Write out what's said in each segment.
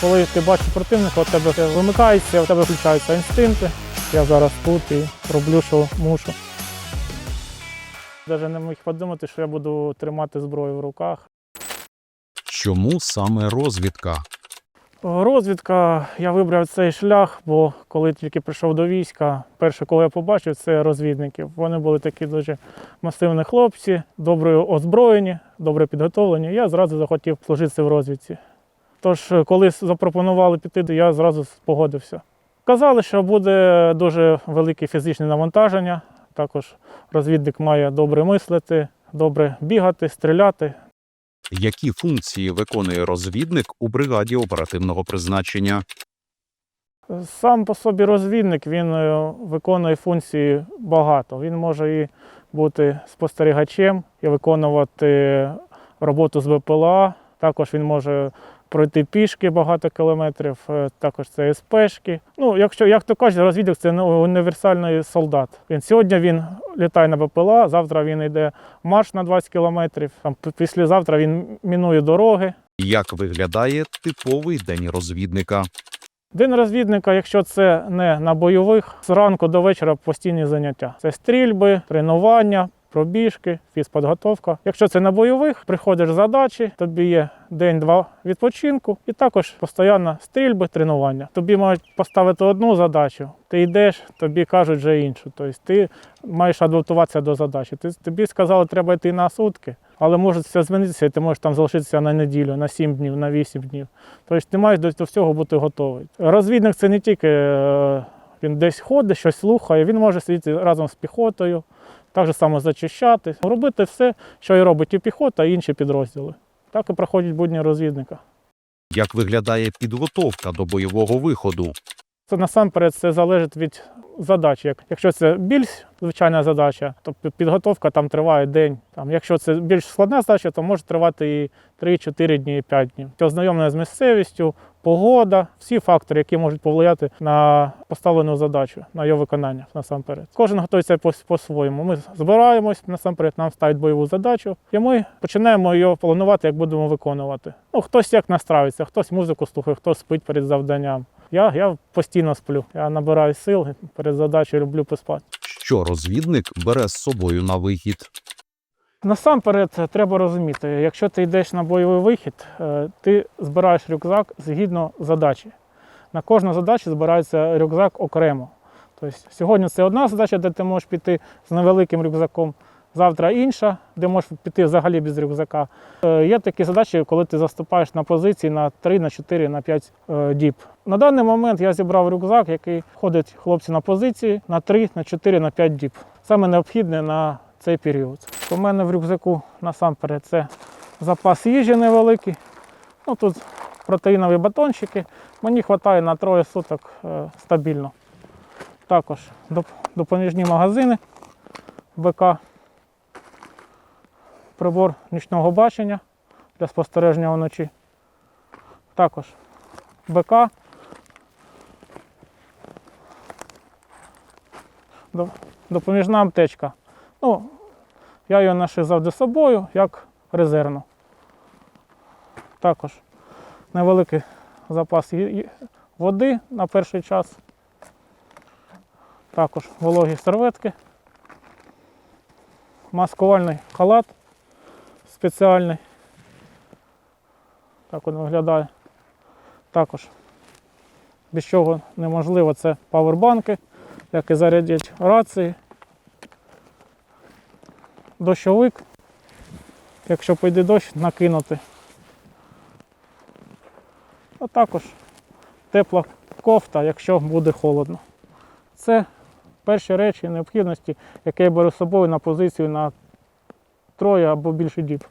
Коли ти бачиш противника, у тебе вимикається, у тебе включаються інстинкти. Я зараз тут і роблю, що мушу. Навіть не міг подумати, що я буду тримати зброю в руках. Чому саме розвідка? Розвідка, я вибрав цей шлях, бо коли тільки прийшов до війська, перше, коли я побачив, це розвідників. Вони були такі дуже масивні хлопці, добре озброєні, добре підготовлені. Я зразу захотів служити в розвідці. Тож, коли запропонували піти, я зразу погодився. Казали, що буде дуже велике фізичне навантаження. Також розвідник має добре мислити, добре бігати, стріляти, Які функції виконує розвідник у бригаді оперативного призначення? Сам по собі розвідник він е, виконує функції багато. Він може і бути спостерігачем, і виконувати роботу з БПЛА. Також він може пройти пішки багато кілометрів, е, також це СПшки. Ну, якщо, як то кажуть, розвідник це ну, універсальний солдат. Він сьогодні він літає на БПЛА, завтра він йде марш на 20 кілометрів. Там післязавтра він мінує дороги. Як виглядає типовий день розвідника? День розвідника, якщо це не на бойових, зранку до вечора постійні заняття. Це стрільби, тренування, пробіжки, фізподготовка. Якщо це на бойових, приходиш з задачі, тобі є день-два відпочинку і також постійно стрільби, тренування. Тобі мають поставити одну задачу, ти йдеш, тобі кажуть вже іншу. Тобто ти маєш адаптуватися до задачі. Тобі сказали, треба йти на сутки, але може все змінитися, і ти можеш там залишитися на неділю, на 7 днів, на 8 днів. Тобто ти маєш до до всього бути готовий. Розвідник це не тільки е, він десь ходить, щось слухає, він може сидіти разом з піхотою, так же само зачищати, робити все, що і робить і піхота, і інші підрозділи. Так і проходять будні розвідника. Як виглядає підготовка до бойового виходу? Це насамперед це залежить від задачі. Якщо це більш звичайна задача, то підготовка там триває день. Там, якщо це більш складна задача, то може тривати і 3-4 дні, і 5 днів. Ознайомлення з місцевістю, погода, всі фактори, які можуть повлияти на поставлену задачу, на її виконання насамперед. Кожен готується по- по-своєму. Ми збираємось насамперед, нам ставить бойову задачу, і ми починаємо її планувати, як будемо виконувати. Ну, хтось як настраюється, хтось музику слухає, хтось спить перед завданням. Я, я постійно сплю. Я набираю сил перед задачею, люблю поспати. Що розвідник бере з собою на вихід? Насамперед е, треба розуміти, якщо ти йдеш на бойовий вихід, е, ти збираєш рюкзак згідно задачі. На кожну задачу збирається рюкзак окремо. Тобто сьогодні це одна задача, де ти можеш піти з невеликим рюкзаком, завтра інша, де можеш піти взагалі без рюкзака. Е, Є такі задачі, коли ти заступаєш на позиції на 3, на 4, на 5 е, діб. На даний момент я зібрав рюкзак, який ходить хлопці на позиції на 3, на 4, на 5 діб. Саме необхідне на цей період. У мене в рюкзаку насамперед це запас їжі невеликий. Ну, тут протеїнові батончики. Мені вистачає на троє суток е, стабільно. Також допоміжні магазини БК, прибор нічного бачення для спостереження вночі. Також БК. Допоміжна аптечка. Ну, я її ношу завжди собою, як резервну. Також невеликий запас води на перший час. Також вологі серветки. Маскувальний халат спеціальний. Так він виглядає. Також без чого неможливо це павербанки, які зарядять рації дощовик. Якщо пойде дощ, накинути. А також тепла кофта, якщо буде холодно. Це перші речі необхідності, які я беру з собою на позицію на троє або більше діб.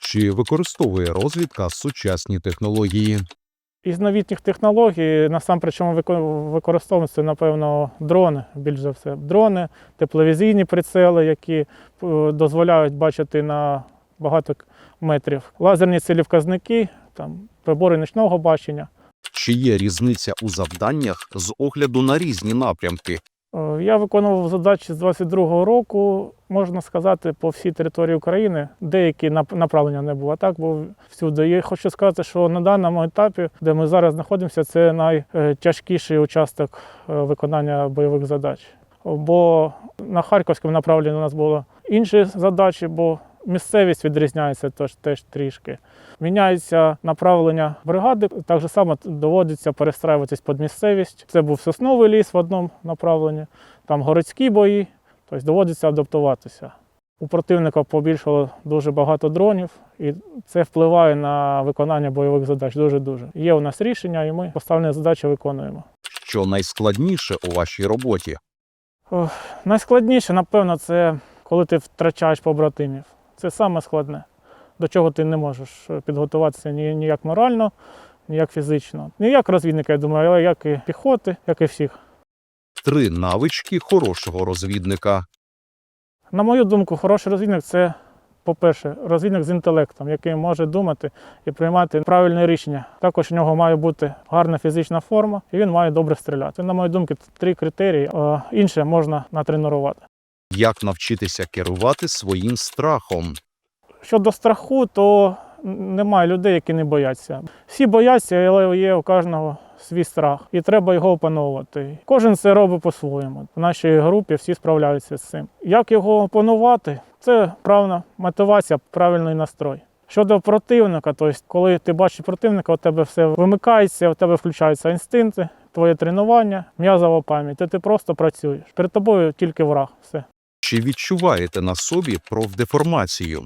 Чи використовує розвідка сучасні технології? Із новітніх технологій насамперед, чому використовуються, напевно, дрони, більш за все. Дрони, тепловізійні прицели, які е, дозволяють бачити на багато метрів. Лазерні цілівказники, там, прибори нічного бачення. Чи є різниця у завданнях з огляду на різні напрямки? Е, Я виконував задачі з 22-го року, можна сказати, по всій території України. Деякі нап- направлення не було, так бо всюди. Я хочу сказати, що на даному етапі, де ми зараз знаходимося, це найтяжкіший участок е, виконання бойових задач. Бо на харківському направленні у нас були інші задачі, бо місцевість відрізняється теж, теж трішки. Міняється направлення бригади, так же само доводиться перестраюватись під місцевість. Це був сосновий ліс в одному направленні, там городські бої, тобто доводиться адаптуватися. У противника побільшало дуже багато дронів, і це впливає на виконання бойових задач дуже-дуже. Є у нас рішення, і ми поставлені задачі виконуємо. Що найскладніше у вашій роботі? Найскладніше, напевно, це коли ти втрачаєш побратимів. Це саме складне, до чого ти не можеш е, підготуватися ніяк морально, ніяк фізично. Не як розвідника, я думаю, але як і піхоти, як і всіх. Три навички хорошого розвідника. На мою думку, хороший розвідник це, по-перше, розвідник з інтелектом, який може думати і приймати правильне рішення. Також у нього має бути гарна фізична форма, і він має добре стріляти. На мою думку, три критерії. Е, Інше можна натренувати. Як навчитися керувати своїм страхом? Щодо страху, то немає людей, які не бояться. Всі бояться, але є у кожного свій страх, і треба його опановувати. Кожен це робить по-своєму. В нашій групі всі справляються з цим. Як його опанувати? Це правильна мотивація, правильний настрой. Щодо противника, тобто, коли ти бачиш противника, у тебе все вимикається, у тебе включаються інстинкти, твоє тренування, м'язова пам'ять, і ти просто працюєш. Перед тобою тільки враг. Все. Чи відчуваєте на собі профдеформацію?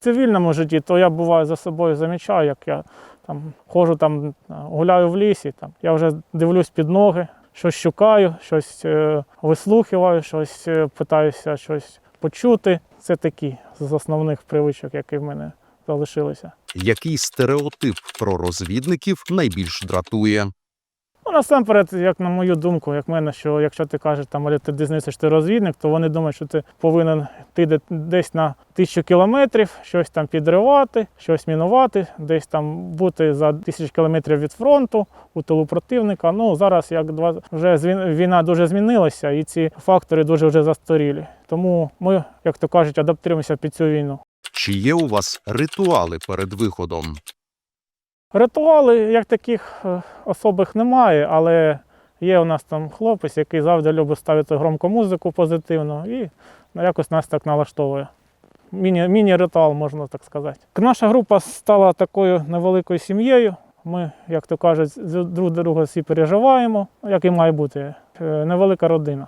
В цивільному житті, то я буваю за собою замічаю, як я там ходжу там, гуляю в лісі, там, я вже дивлюсь під ноги, щось шукаю, щось е, вислухаю, щось е, питаюся щось почути. Це такі з основних привичок, які в мене залишилися. Який стереотип про розвідників найбільш дратує? Ну, насамперед, як на мою думку, як мене, що якщо ти кажеш, там, але ти дізнаєшся, що ти розвідник, то вони думають, що ти повинен де- десь на тисячу кілометрів, щось там підривати, щось мінувати, десь там бути за тисячу кілометрів від фронту у тилу противника. Ну зараз як два вже війна дуже змінилася, і ці фактори дуже вже застарілі. Тому ми, як то кажуть, адаптуємося під цю війну. Чи є у вас ритуали перед виходом? Ритуали як таких е, особих немає, але є у нас там хлопець, який завжди любить ставити громку музику позитивно і ну, якось нас так налаштовує. Міні- Міні-ритуал, можна так сказати. Наша група стала такою невеликою сім'єю. Ми, як то кажуть, друг друга всі переживаємо, як і має бути. Е, Невелика родина.